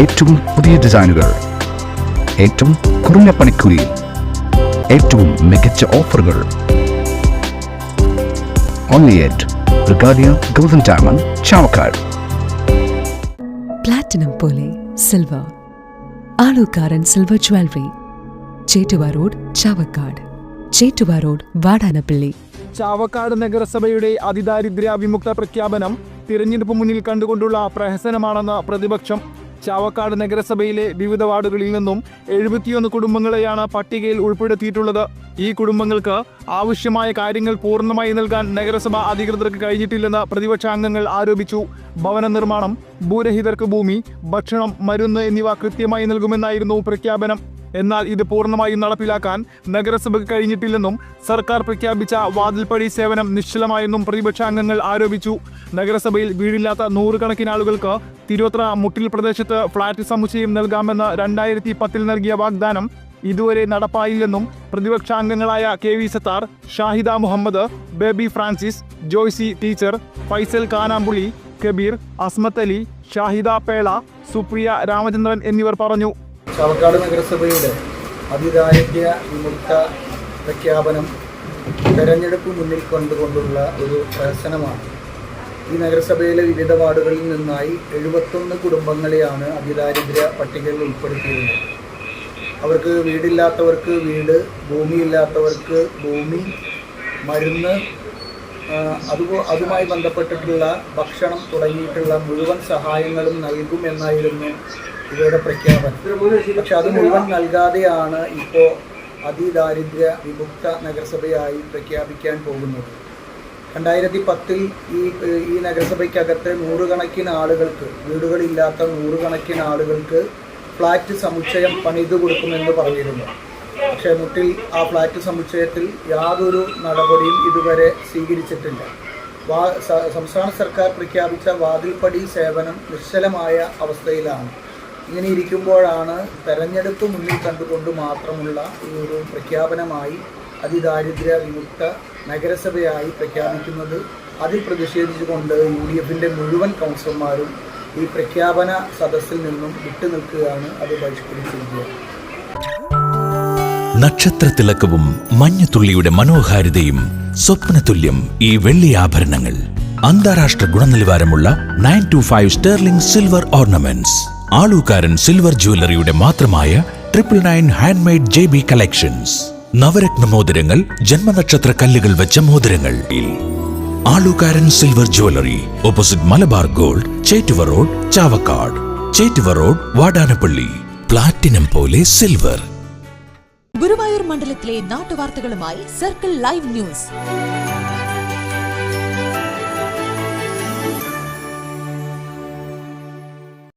ഏറ്റവും പുതിയ ഡിസൈനുകൾ. ഏറ്റവും കുറഞ്ഞ പണിക്കൂലിയിൽ ഏറ്റവും മികച്ച ഓഫറുകൾ. Only at Regalia golden diamond Chavakkad platinum പോലെ silver Alukkaran silver jewellery Chettuva road Chavakkad Chettuva road Vadanappally Chavakkad നഗരസഭയുടെ അതിദാരിദ്ര്യ വിമുക്ത പ്രഖ്യാപനം തിരഞ്ഞെടുപ്പ് മുന്നിൽ കണ്ടുകൊണ്ടുള്ള പ്രഹസനമാണെന്ന് പ്രതിപക്ഷം ചാവക്കാട് നഗരസഭയിലെ വിവിധ വാർഡുകളിൽ നിന്നും എഴുപത്തിയൊന്ന് കുടുംബങ്ങളെയാണ് പട്ടികയിൽ ഉൾപ്പെടുത്തിയിട്ടുള്ളത്. ഈ കുടുംബങ്ങൾക്ക് ആവശ്യമായ കാര്യങ്ങൾ പൂർണമായി നൽകാൻ നഗരസഭ അധികൃതർക്ക് കഴിഞ്ഞിട്ടില്ലെന്ന് പ്രതിപക്ഷാംഗങ്ങൾ ആരോപിച്ചു. ഭവന നിർമ്മാണം ഭൂരഹിതർക്ക് ഭൂമി ഭക്ഷണം മരുന്ന് എന്നിവ കൃത്യമായി നൽകുമെന്നായിരുന്നു പ്രഖ്യാപനം. എന്നാൽ ഇത് പൂർണമായും നടപ്പിലാക്കാൻ നഗരസഭയ്ക്ക് കഴിഞ്ഞിട്ടില്ലെന്നും സർക്കാർ പ്രഖ്യാപിച്ച വാതിൽപ്പടി സേവനം നിശ്ചലമായെന്നും പ്രതിപക്ഷ അംഗങ്ങൾ ആരോപിച്ചു. നഗരസഭയിൽ വീടില്ലാത്ത നൂറുകണക്കിന് ആളുകൾക്ക് തിരുവത്ര മുട്ടിൽ പ്രദേശത്ത് ഫ്ളാറ്റ് സമുച്ചയം നൽകാമെന്ന് രണ്ടായിരത്തി പത്തിൽ നൽകിയ വാഗ്ദാനം ഇതുവരെ നടപ്പായില്ലെന്നും പ്രതിപക്ഷ അംഗങ്ങളായ K V Sathar Shahida Muhammed Baby Francis Joicy teacher Faisal Kanampuli Kabeer Asmath Ali Shahida Pela Supriya Ramachandran എന്നിവർ പറഞ്ഞു. ചാവക്കാട് നഗരസഭയുടെ അതിദാരിദ്ര്യ വിമുക്ത പ്രഖ്യാപനം തെരഞ്ഞെടുപ്പ് മുന്നിൽ കണ്ടുകൊണ്ടുള്ള ഒരു പ്രഹസനമാണ്. ഈ നഗരസഭയിലെ വിവിധ വാർഡുകളിൽ നിന്നായി എഴുപത്തൊന്ന് കുടുംബങ്ങളെയാണ് അതിദാരിദ്ര്യ പട്ടികയിൽ ഉൾപ്പെടുത്തിയിരുന്നത്. അവർക്ക് വീടില്ലാത്തവർക്ക് വീട് ഭൂമിയില്ലാത്തവർക്ക് ഭൂമി മരുന്ന് അതുപോ അതുമായി ബന്ധപ്പെട്ടിട്ടുള്ള ഭക്ഷണം തുടങ്ങിയിട്ടുള്ള മുഴുവൻ സഹായങ്ങളും നൽകുമെന്നായിരുന്നു ഇവരുടെ പ്രഖ്യാപനം പക്ഷെ അത് മുഴുവൻ നൽകാതെയാണ് ഇപ്പോൾ അതിദാരിദ്ര്യ വിമുക്ത നഗരസഭയായി പ്രഖ്യാപിക്കാൻ പോകുന്നത്. രണ്ടായിരത്തി പത്തിൽ ഈ ഈ നഗരസഭയ്ക്കകത്ത് നൂറുകണക്കിന് ആളുകൾക്ക് വീടുകളില്ലാത്ത നൂറുകണക്കിന് ആളുകൾക്ക് ഫ്ലാറ്റ് സമുച്ചയം പണിതു കൊടുക്കുമെന്ന് പറഞ്ഞിരുന്നു. പക്ഷേ മുട്ടിൽ ആ ഫ്ലാറ്റ് സമുച്ചയത്തിൽ യാതൊരു നടപടിയും ഇതുവരെ സ്വീകരിച്ചിട്ടില്ല. വാ സംസ്ഥാന സർക്കാർ പ്രഖ്യാപിച്ച വാതിൽപ്പടി സേവനം നിശ്ചലമായ അവസ്ഥയിലാണ്. ഇങ്ങനെ ഇരിക്കുമ്പോഴാണ് തെരഞ്ഞെടുപ്പ് മുന്നിൽ കണ്ടുകൊണ്ട് മാത്രമുള്ള ഈ ഒരു പ്രഖ്യാപനമായി അതിദാരിദ്ര്യ വിമുക്ത നഗരസഭയായി പ്രഖ്യാപിക്കുന്നത്. അതിൽ പ്രതിഷേധിച്ചുകൊണ്ട് യു ഡി എഫിന്റെ മുഴുവൻ കൗൺസിലർമാരും ഈ പ്രഖ്യാപന സദസ്സിൽ നിന്നും വിട്ടുനിൽക്കുകയാണ്. അത് ബഹിഷ്കരിച്ചിരിക്കുക നക്ഷത്രത്തിളക്കവും മഞ്ഞത്തുള്ളിയുടെ മനോഹാരിതയും സ്വപ്നതുല്യം ഈ വെള്ളി ആഭരണങ്ങൾ. അന്താരാഷ്ട്ര ഗുണനിലവാരമുള്ള nine two five sterling silver ornaments Alukkaran silver ജ്വല്ലറിയുടെ മാത്രമായ triple nine handmade J B collections Navratna മോതിരങ്ങൾ ജന്മനക്ഷത്ര കല്ലുകൾ വെച്ച മോതിരങ്ങൾ. Alukkaran silver jewellery opposite Malabar gold Chettuva road Chavakkad. Chettuva road Vadanappally. Platinum പോലെ സിൽവർ ഗുരുവായൂർ മണ്ഡലത്തിലെ നാട്ടുവാർത്തകളുമായി സർക്കിൾ ലൈവ് ന്യൂസ്